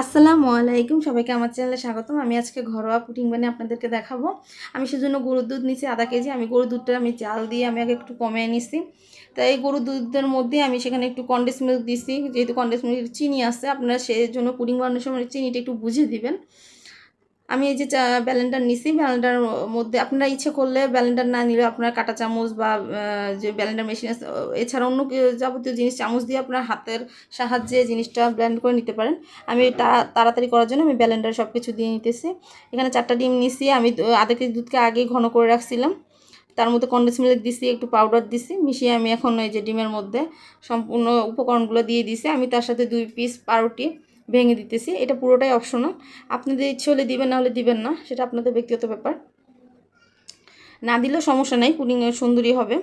আসসালামু আলাইকুম, সবাইকে আমার চ্যানেলে স্বাগতম। আমি আজকে ঘরোয়া পুটিং বানিয়ে আপনাদেরকে দেখাবো। আমি সেজন্য গরুর দুধ নিছি আধা কেজি। আমি গরুর দুধটা আমি চাল দিয়ে আমি আগে একটু কমিয়ে নিছি। তাই এই গরুর দুধের মধ্যে আমি সেখানে একটু কন্ডেন্স মিল্ক দিছি। যেহেতু কন্ডেন্স মিল্ক চিনি আছে, আপনারা সেই জন্য পুডিং বানানোর সময় চিনিটা একটু বুঝে দিবেন। আমি এই যে ব্যালেন্ডার নিছি ব্যালেন্ডার মধ্যে আপনারা ইচ্ছে করলে ব্যালেন্ডার না নিলে আপনার কাঁটা চামচ বা যে ব্যালেন্ডার মেশিন আছে এছাড়া অন্য যাবতীয় জিনিস, চামচ দিয়ে আপনার হাতের সাহায্যে জিনিসটা ব্লেন্ড করে নিতে পারেন। আমি তাড়াতাড়ি করার জন্য আমি ব্যালেন্ডার সব কিছু দিয়ে নিতেছি। এখানে চারটা ডিম নিছি, আমি আধা কেজি দুধকে আগেই ঘন করে রাখছিলাম। তার মধ্যে কন্ডেন্স মিল্ক দিছি, একটু পাউডার দিছি, মিশিয়ে আমি এখন এই যে ডিমের মধ্যে সম্পূর্ণ উপকরণগুলো দিয়ে দিছি। আমি তার সাথে দুই পিস পাউরুটি ভেঙে দিতেছি। এটা পুরোটাই অপশনাল আপনাদের ইচ্ছে হলে দিবেন, না হলে দিবেন না। সেটা আপনাদের ব্যক্তিগত ব্যাপার। না দিলেও সমস্যা নাই, পুডিং সুন্দরী হবে।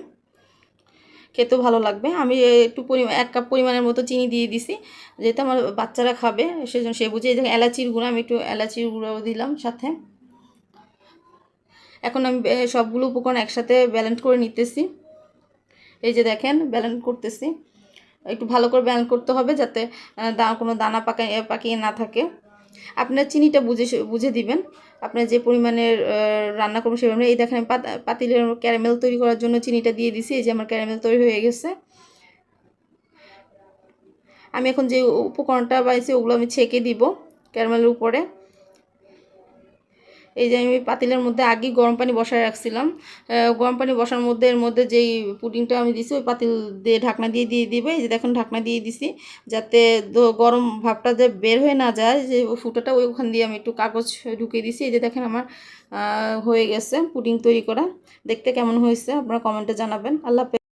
খেতেও ভালো লাগবে। আমি একটু পরিমাণ এক কাপ পরিমাণের মতো চিনি দিয়ে দিছি। যেহেতু আমার বাচ্চারা খাবে, সেজন্য সে বুঝে এলাচির গুঁড়ো, আমি একটু এলাচির গুঁড়োও দিলাম সাথে। এখন আমি সবগুলো উপকরণ একসাথে ব্যালেন্স করে নিতেছি। এই যে দেখেন ব্যালেন্স করতেছি। একটু ভালো করে ব্যালেন্স করতে হবে যাতে কোনো দানা পাকা পাকিয়ে না থাকে। আপনার চিনিটা বুঝে বুঝে দিবেন। আপনার যে পরিমাণের রান্না করবেন সেভাবে এই দেখেন পাতিলের ক্যারামেল তৈরি করার জন্য চিনিটা দিয়ে দিছি, এই যে আমার ক্যারামেল তৈরি হয়ে গেছে। আমি এখন যে উপকরণটা পাইছি ওগুলো আমি ছেঁকে দিব ক্যারামেলের উপরে। এই যে আমি পাতিলের মধ্যে আগেই গরম পানি বসায় রাখছিলাম গরম পানি বসার মধ্যে, এর মধ্যে যেই পুডিংটা আমি দিছি, ওই পাতিল দিয়ে ঢাকনা দিয়ে দিয়ে দিবে, এই যে দেখুন ঢাকনা দিয়ে দিছি, যাতে গরম ভাবটা যে বের হয়ে না যায়, যে ফুটোটা ওই ওখান দিয়ে আমি একটু কাগজ ঢুকিয়ে দিছি, এই যে দেখেন আমার হয়ে গেছে পুডিং তৈরি করা, দেখতে কেমন হয়েছে, আপনারা কমেন্টে জানাবেন, আল্লাহ।